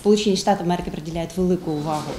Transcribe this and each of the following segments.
Сполучені Штати Америки приділяють велику увагу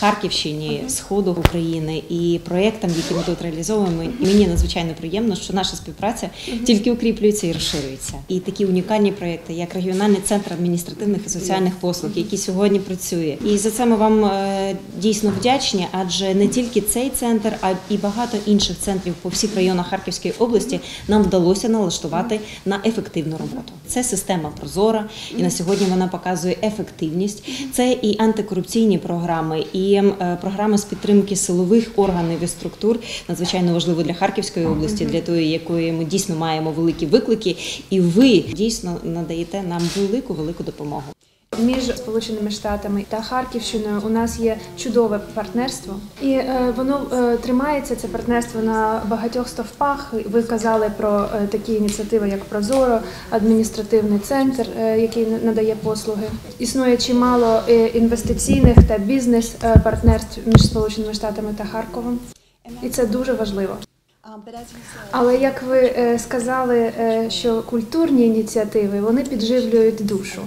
Харківщині, сходу України і проєктам, які ми тут реалізовуємо. І мені надзвичайно приємно, що наша співпраця тільки укріплюється і розширюється. І такі унікальні проєкти, як регіональний центр адміністративних і соціальних послуг, який сьогодні працює. І за це ми вам е, дійсно вдячні, адже не тільки цей центр, а і багато інших центрів по всіх районах Харківської області нам вдалося налаштувати на ефективну роботу. Це система прозора, і на сьогодні вона показує ефективність. Це і антикорупційні програми, і е, програми з підтримки силових органів і структур надзвичайно важливо для Харківської області, для тої, якої ми дійсно маємо великі виклики, і ви дійсно надаєте нам велику велику допомогу. Між Сполученими Штатами та Харківщиною у нас є чудове партнерство, і е, воно е, тримається це партнерство на багатьох стовпах. Ви казали про е, такі ініціативи, як Прозоро, адміністративний центр, який надає послуги. Існує чимало інвестиційних та бізнес е, партнерств між Сполученими Штатами та Харковом, і це дуже важливо. Але як ви сказали, що культурні ініціативи вони підживлюють душу.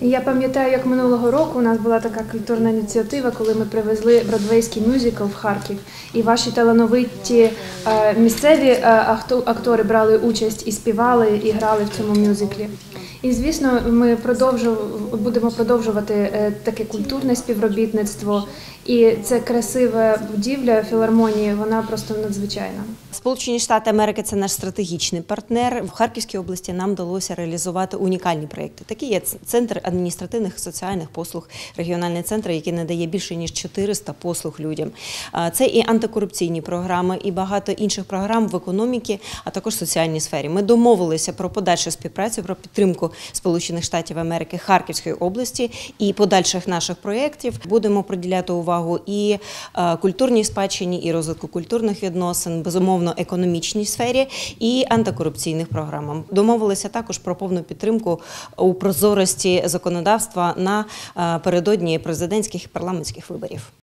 Я пам'ятаю, як минулого року у нас була така культурна ініціатива, коли ми привезли бродвейський мюзикл в Харків, і ваші талановиті е, місцеві е, актори брали участь і співали, і грали в цьому мюзиклі. І звісно, ми будемо продовжувати е, таке культурне співробітництво. І це красива будівля філармонії, вона просто надзвичайна. Сполучені Штати Америки це наш стратегічний партнер. В Харківській області нам вдалося реалізувати унікальні проекти. Такі є центр адміністративних і соціальних послуг, регіональний центр, який надає більше ніж 400 послуг людям. Це і антикорупційні програми, і багато інших програм в економіці, а також соціальній сфері. Ми домовилися про подальшу співпрацю, про підтримку Сполучених Штатів Америки Харківської області і подальших наших проєктів. Будемо приділяти увагу і е, культурній спадщині, і розвитку культурних відносин, безумовно, економічній сфері і антикорупційних програмам. Домовилися також про повну підтримку у прозорості законодавства на е, передодні президентських і парламентських виборів.